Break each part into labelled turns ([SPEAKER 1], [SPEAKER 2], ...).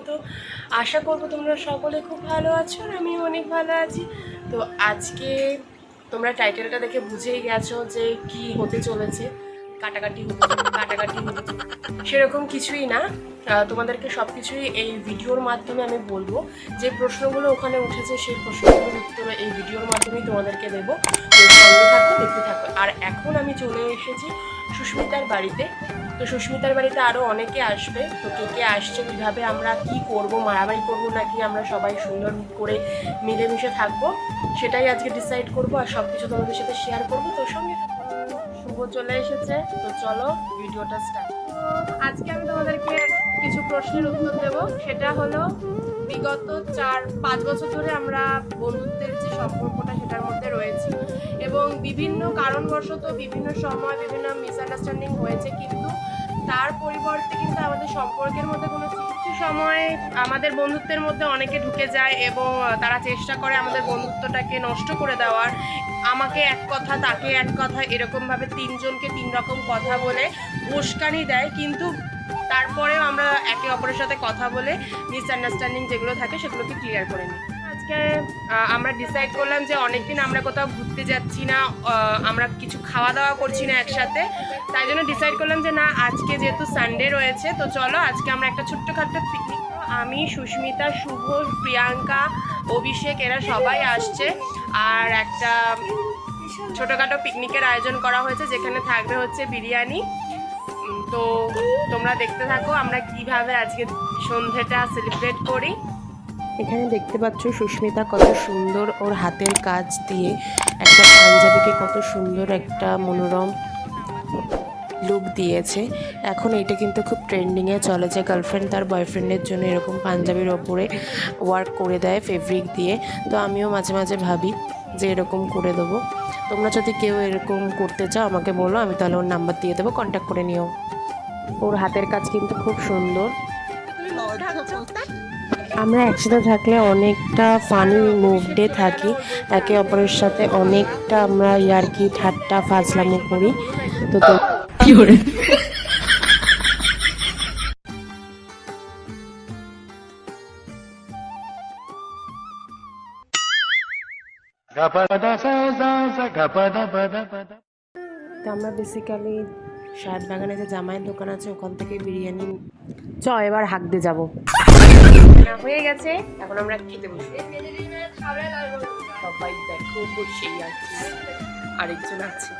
[SPEAKER 1] স্বাগত আশা করব তোমরা সকলে খুব ভালো আছো আর আমি অনেক ভালো আছি। তো আজকে তোমরা টাইটেলটা দেখে বুঝেই গেছো যে কি হতে চলেছে। কাটাকাটি হতে কাটাকাটি হতে সেরকম কিছুই না। তোমাদেরকে সব কিছুই এই ভিডিওর মাধ্যমে আমি বলব। যে প্রশ্নগুলো ওখানে উঠেছে সেই প্রশ্নগুলোর উত্তর এই ভিডিওর মাধ্যমেই তোমাদেরকে দেবো। সঙ্গে দেখতে থাকো। আর এখন আমি চলে এসেছি সুস্মিতার বাড়িতে। তো সুস্মিতার বাড়িতে আরও অনেকে আসবে। তো কে কে আসছে, কীভাবে আমরা কি করব, মারামারি করব নাকি আমরা সবাই সুন্দর করে মিলেমিশে থাকব, সেটাই আজকে ডিসাইড করব আর সব কিছু তোমাদের সাথে শেয়ার করব। তো সঙ্গে। শুভ চলে এসেছে। তো চলো ভিডিওটা স্টার্ট আজকে আমি তোমাদেরকে কিছু প্রশ্নের উত্তর দেব। সেটা হলো, বিগত চার, পাঁচ বছর ধরে আমরা বন্ধুত্বের যে সম্পর্কটা সেটার মধ্যে রয়েছি এবং বিভিন্ন কারণবশত বিভিন্ন সময় বিভিন্ন মিসআন্ডারস্ট্যান্ডিং হয়েছে কিন্তু তার পরিবর্তে কিন্তু আমাদের সম্পর্কের মধ্যে কোনো কিছু সময় আমাদের বন্ধুত্বের মধ্যে অনেকে ঢুকে যায় এবং তারা চেষ্টা করে আমাদের বন্ধুত্বটাকে নষ্ট করে দেওয়ার। আমাকে এক কথা, তাকে এক কথা, এরকমভাবে তিনজনকে তিন রকম কথা বলে উস্কানি দেয়। কিন্তু তারপরেও আমরা একে অপরের সাথে কথা বলে মিসআন্ডারস্ট্যান্ডিং যেগুলো থাকে সেগুলোকে ক্লিয়ার করে নিই। আজকে আমরা ডিসাইড করলাম যে অনেকদিন আমরা কোথাও ঘুরতে যাচ্ছি না আমরা কিছু খাওয়া দাওয়া করছি না একসাথে। তাই জন্য ডিসাইড করলাম যে না, আজকে যেহেতু সানডে রয়েছে, তো চলো আজকে আমরা একটা ছোট্টখাট্ট পিকনিক আমি, সুস্মিতা, শুভ, প্রিয়াঙ্কা, অভিষেক, এরা সবাই আসছে। আর একটা ছোটোখাটো পিকনিকের আয়োজন করা হয়েছে, যেখানে থাকবে হচ্ছে বিরিয়ানি। তো তোমরা দেখতে থাকো, আমরা কীভাবে আজকে সন্ধেটা সেলিব্রেট করি।
[SPEAKER 2] এখানে দেখতে পাচ্ছ সুস্মিতা কত সুন্দর ওর হাতের কাজ দিয়ে একটা পাঞ্জাবিকে কত সুন্দর একটা মনোরম লুক দিয়েছে। এখন এটা কিন্তু খুব ট্রেন্ডিংয়ে চলে যে গার্লফ্রেন্ড তার বয়ফ্রেন্ডের জন্য এরকম পাঞ্জাবির ওপরে ওয়ার্ক করে দেয় ফেব্রিক দিয়ে। তো আমিও মাঝে মাঝে ভাবি যে এরকম করে দেবো। তোমরা যদি কেউ এরকম করতে চাও আমাকে বলো, আমি তাহলে ওর নাম্বার দিয়ে দেবো কন্ট্যাক্ট করে নিও। ওর হাতের কাজ কিন্তু খুব সুন্দর? আমরা একসাথে থাকলে অনেকটা ফানি মুভডে থাকি। একে অপরের সাথে অনেকটা আমরা ইয়ার্কি, ঠাট্টা, ফাজলামো করি। তো তো তো আমরা বেসিক্যালি শার্ট বাগানে যে জামাইয়ের দোকান আছে, ওখান থেকে বিরিয়ানি চ এবার হাঁক দিয়ে যাব।
[SPEAKER 1] হয়ে গেছে। এখন আমরা খেতে আছে। আরেকজন আছে।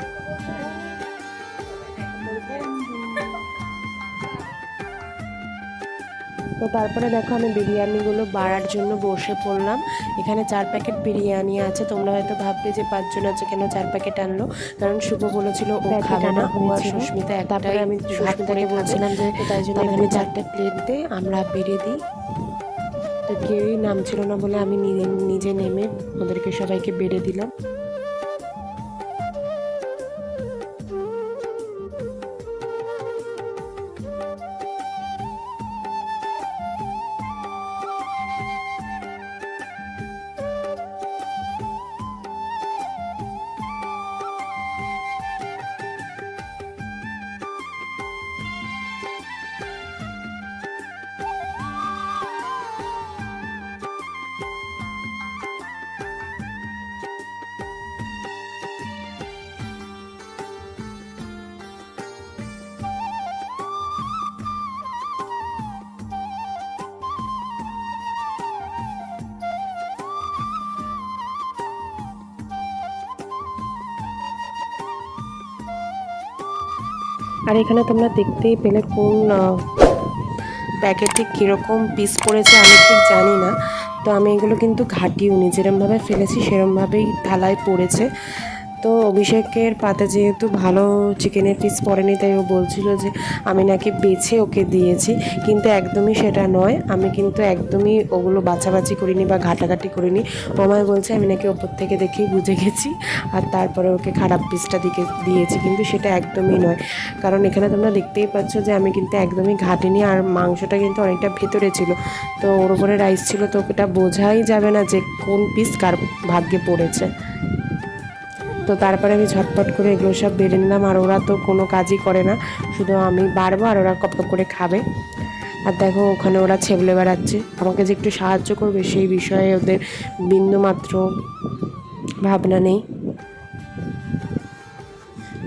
[SPEAKER 2] তো তারপরে দেখো আমি বিরিয়ানিগুলো বাড়ার জন্য বসে পড়লাম। এখানে চার প্যাকেট বিরিয়ানি আছে। তোমরা হয়তো ভাববে যে পাঁচজন আছে কেন চার প্যাকেট আনলো? কারণ শুভ বলেছিল ও খাবে না। ও আর। সুস্মিতা তারপরে আমি সুস্মিতাকে বলছিলাম যে তাই জন্য এখানে চারটে প্লেট দে আমরা বেড়ে দিই। তো কেউই নামছিল না বলে আমি নিজে নেমে ওদেরকে সবাইকে বেড়ে দিলাম। আর এখানে তোমরা দেখতেই পেলে কোন প্যাকেটে কীরকম পিস পড়েছে আমি ঠিক জানি না। তো আমি এগুলো কিন্তু ঘাটিও নি। যেরমভাবে ফেলেছি, সেরমভাবেই থালায় পড়েছে। তো অভিষেকের পাতে যেহেতু ভালো চিকেনের পিস পড়েনি, তাই ও বলছিল যে আমি নাকি বেছে ওকে দিয়েছি, কিন্তু একদমই সেটা নয়। আমি কিন্তু একদমই ওগুলো বাছাবাছি করিনি বা ঘাটাঘাটি করিনি। ও আমায় বলছে, আমি নাকি ওপর থেকে দেখেই বুঝে গেছি আর তারপরে ওকে খারাপ পিসটা দিকে দিয়েছি। কিন্তু সেটা একদমই নয়। কারণ এখানে তোমরা দেখতেই পাচ্ছ যে আমি কিন্তু একদমই ঘাটিনি আর মাংসটা কিন্তু অনেকটা ভেতরে ছিল। তো ওর উপরে রাইস ছিল, তো ওটা বোঝাই যাবে না যে কোন পিস কার ভাগ্যে পড়েছে। তো তারপরে আমি ঝটপট করে এগুলো সব বেড়ে নিলাম। আর ওরা তো কোনো কাজই করে না। শুধু আমি বাড়বো আর ওরা কপ করে খাবে। আর দেখো, ওখানে ওরা ছেবলে বেড়াচ্ছে। আমাকে যে একটু সাহায্য করবে সেই বিষয়ে ওদের বিন্দুমাত্র ভাবনা নেই।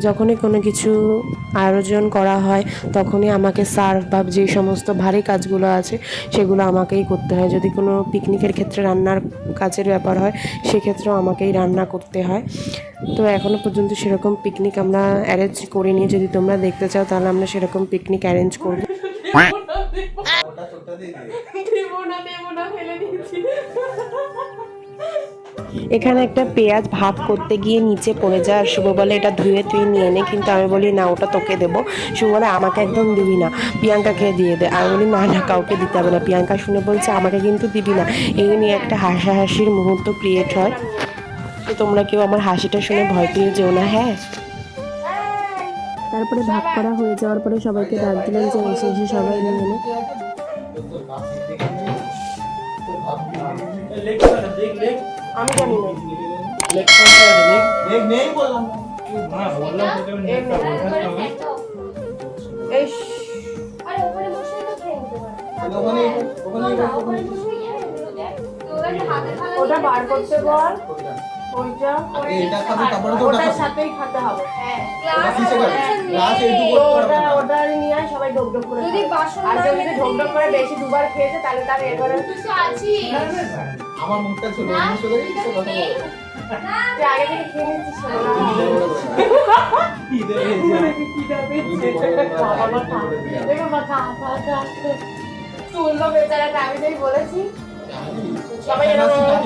[SPEAKER 2] যখনই কোনো কিছু আয়োজন করা হয় তখনই আমাকে সার্ভ বা যে সমস্ত ভারী কাজগুলো আছে সেগুলো আমাকেই করতে হয়। যদি কোনো পিকনিকের ক্ষেত্রে রান্নার কাজের ব্যাপার হয় সেক্ষেত্রেও আমাকেই রান্না করতে হয়। তো এখনও পর্যন্ত সেরকম পিকনিক আমরা অ্যারেঞ্জ করিনি। যদি তোমরা দেখতে চাও তাহলে আমরা সেরকম পিকনিক অ্যারেঞ্জ করব।
[SPEAKER 1] না না ফেলে দিয়েছি
[SPEAKER 2] এখানে একটা পেঁয়াজ ভাত করতে গিয়ে নিচে পড়ে যায় আর শুভ বলে এটা ধুয়ে তুই নিয়ে নে। কিন্তু আমি বলি না ওটা তোকে দেবো। শুভ বলে আমাকে একদম দিবি না। প্রিয়াঙ্কাকে দিয়ে দে? আমি বলি না না কাউকে দিতে হবে না। প্রিয়াঙ্কা শুনে বলছে আমাকে কিন্তু দিবি না। এই নিয়ে একটা হাসাহাসির মুহূর্ত ক্রিয়েট হয়। তো তোমরা কেউ আমার হাসিটা শুনে ভয় পেয়ে যেও না হ্যাঁ? তারপরে ভাগ করা হয়ে যাওয়ার পরে সবাইকে ডাক দিলাম যে এসে এসে সবাই নিয়ে নেবে আমি জানি না। এই
[SPEAKER 3] আরে ওখানে বসে তো খেয়ে নিতে পারে। ওখানে বসে যাবে তোরা একটা হাতের থালা
[SPEAKER 1] ওটা বার করতে বল। ওইটা
[SPEAKER 4] এটা খাবে তারপরে তো ওটা
[SPEAKER 1] ওটার সাথেই খেতে হবে।
[SPEAKER 3] হ্যাঁ
[SPEAKER 4] ওটা এইটুকু
[SPEAKER 1] ওটা ওটা নিয়ে আয়, সবাই ডোক করে
[SPEAKER 3] যদি। বাসন
[SPEAKER 1] আর যদি করে বেশি দুবার খেয়েছে তাহলে তার এবারে
[SPEAKER 3] কিছু আছি
[SPEAKER 4] আমার মুখটা ছিল
[SPEAKER 3] না
[SPEAKER 4] মুখের সাথে কিছু কথা
[SPEAKER 3] নেই।
[SPEAKER 4] বলো।
[SPEAKER 3] না
[SPEAKER 1] তুই আগে থেকে খেয়ে নিচ্ছিস শোনো না।
[SPEAKER 4] খিদে পেয়েছে।
[SPEAKER 1] বাবা মা দেখো মা খা, খা, খা। তুললো বেচারাটা আমি যেই বলেছি সবাই এরকম এরকম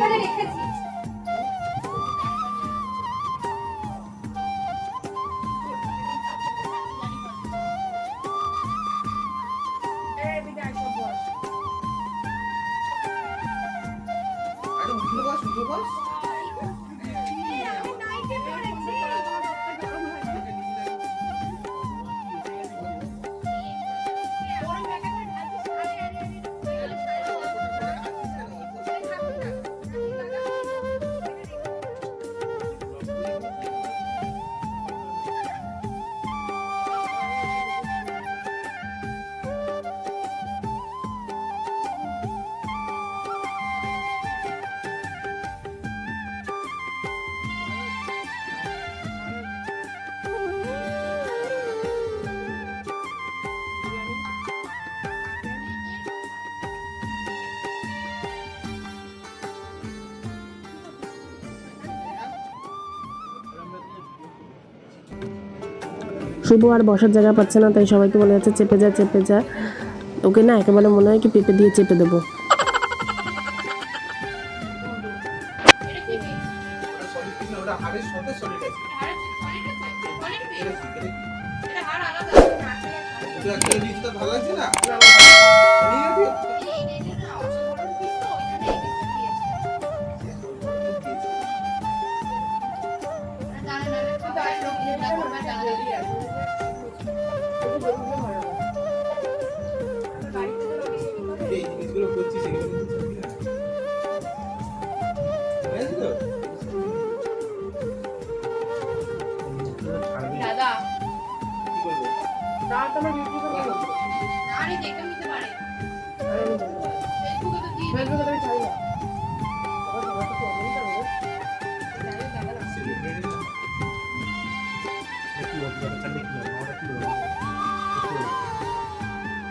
[SPEAKER 1] করে
[SPEAKER 2] শুভ আর বসার জায়গা পাচ্ছে না, তাই সবাইকে মনে হচ্ছে চেপে যা চেপে যা। ওকে না, একেবারে মনে হয় কি পেঁপে দিয়ে চেপে দেবো।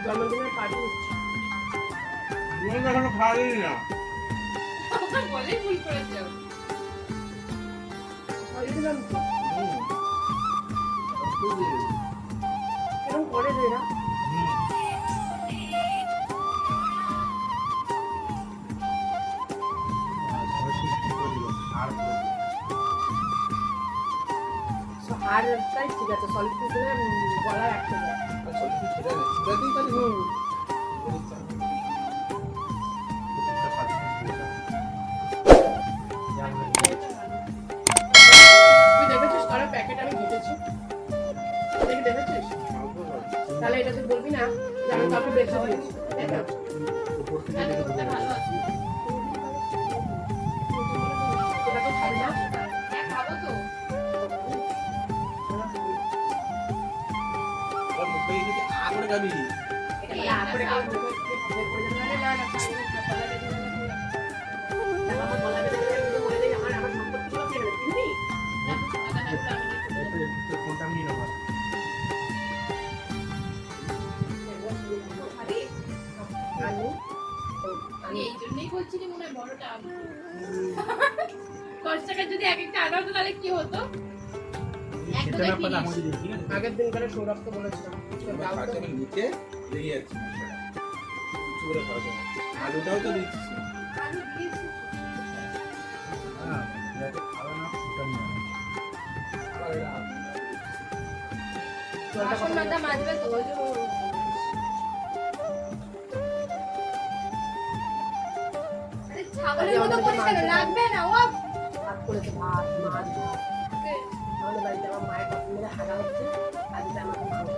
[SPEAKER 1] জন্মদিনের পার্টি হচ্ছে।
[SPEAKER 4] খাওয়া না।
[SPEAKER 1] তুই দেখেছিস কারও প্যাকেট আমি ঘেটেছি? দেখে দেখেছিস? তাহলে এটা তুই বলবি না যে আমি কাউকে বেঁচে দিয়েছি তাই না?
[SPEAKER 4] খাবি
[SPEAKER 3] আমি এই জন্যই করছিলি মনে হয় বড়টা। দশ টাকার যদি এক একটা আনা হতো তাহলে কি হতো।
[SPEAKER 1] আগের দিন করে সৌরভকে বলেছিলাম
[SPEAKER 4] নিচে লেগে যাচ্ছি করে। আলুটাও তো দিচ্ছিস।
[SPEAKER 3] বাসন মাজবে তো আরে ছাগলের মতো করিস কেন? লাগবে না, ও।
[SPEAKER 1] করেছে ভাত মাছ আমাদের বাড়িতে আমার মায়ের পছন্দের হারা হচ্ছে আজকে আমাকে খাওয়াবে।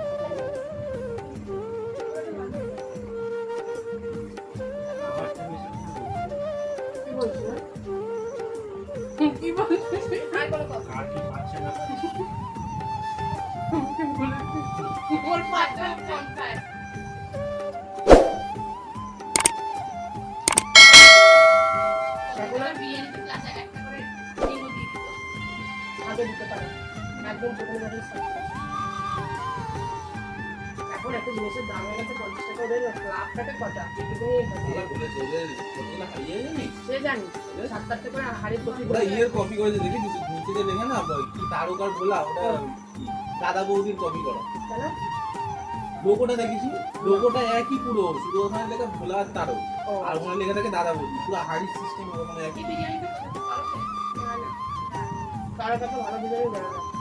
[SPEAKER 1] কি একদম প্রথমে যখন করে। এখন একটা জিনিসের দাম হয়ে গেছে পঞ্চাশ টাকা ওদের লাভটাকে কটা একটুখানি
[SPEAKER 4] ওরা বলেছে, ওদের কতগুলো হারিয়ে জানিস?
[SPEAKER 1] সে জানি সাত আটটা করে হাড়ির কপি
[SPEAKER 4] ওরা ইয়ের কপি করেছে দেখি নিচে দেখে না কি তারকার ওটা দাদা বৌদির কপি করা। লোগোটা দেখেছি? লোগোটা একই পুরো শুধু ওখানে লেখা ভোলা আর তারক। আর ওখানে লেখা থাকে দাদা বৌদি। পুরো হাড়ির সিস্টেম ওখানে একই।
[SPEAKER 3] এই বিরিয়ানিটা তো।
[SPEAKER 1] কারও ভালো বিরিয়ানি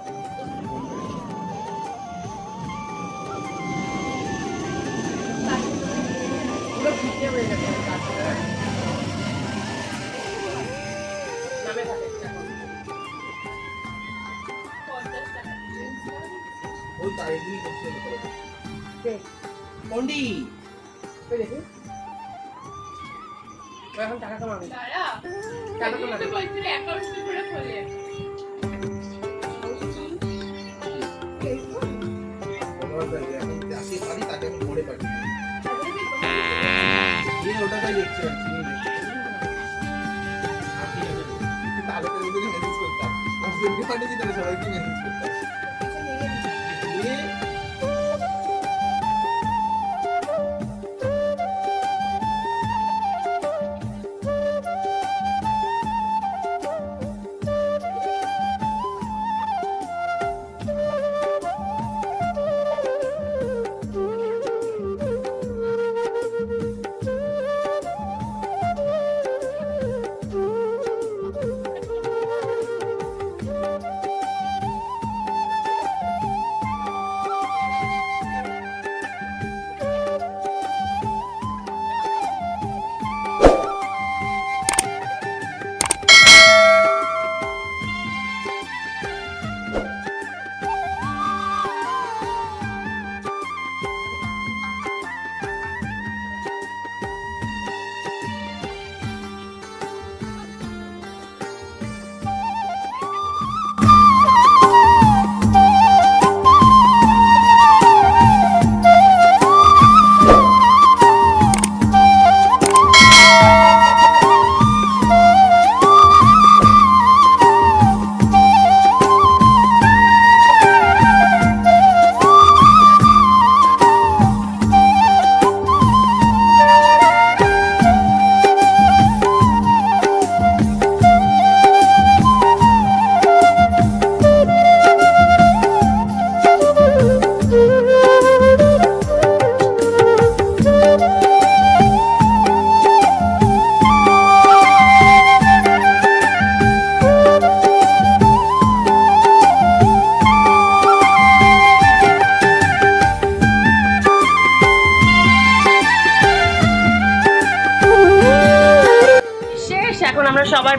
[SPEAKER 4] পন্ডি
[SPEAKER 1] এখন টাকা কামাবে। টাকা কামাবে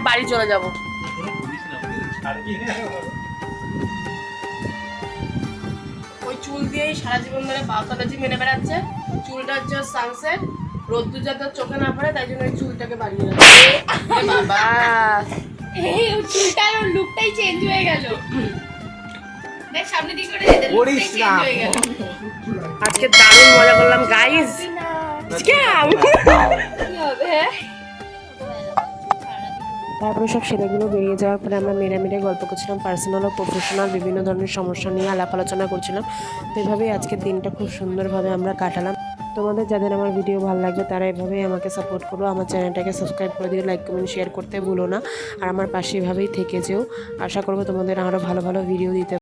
[SPEAKER 1] বাড়ি চলে যাব। ওই চুল দিয়েই সারা জীবন ধরে বাউতাদাজি মেনে বেড়াচ্ছে। চুলটা হচ্ছে সানসেট রোদ্দুর যাতে চোখে না পড়ে তাই জন্য চুলটাকে বাড়িয়ে রাখছে বাবা।
[SPEAKER 3] এই ওর চুলটা ওর লুকটাই চেঞ্জ হয়ে গেল। দেখ সামনে দিকে
[SPEAKER 1] আজকে দারুণ মজা করলাম গাইস
[SPEAKER 3] কি হবে হ্যাঁ?
[SPEAKER 2] তারপরে সব সেলাইগুলো বেরিয়ে যাওয়ার পরে আমরা মেরে মেরে গল্প করছিলাম পার্সোনাল ও প্রফেশনাল বিভিন্ন ধরনের সমস্যা নিয়ে আলাপ আলোচনা করছিলাম। তো এভাবেই আজকের দিনটা খুব সুন্দরভাবে আমরা কাটালাম। তোমাদের যাদের আমার ভিডিও ভালো লাগবে তারা এভাবেই আমাকে সাপোর্ট করো। আমার চ্যানেলটাকে সাবস্ক্রাইব করে দিও লাইক কমেন্ট শেয়ার করতে ভুলো না। আর আমার পাশে এভাবেই থেকে যেও। আশা করব তোমাদের আরও ভালো ভালো ভিডিও দিতে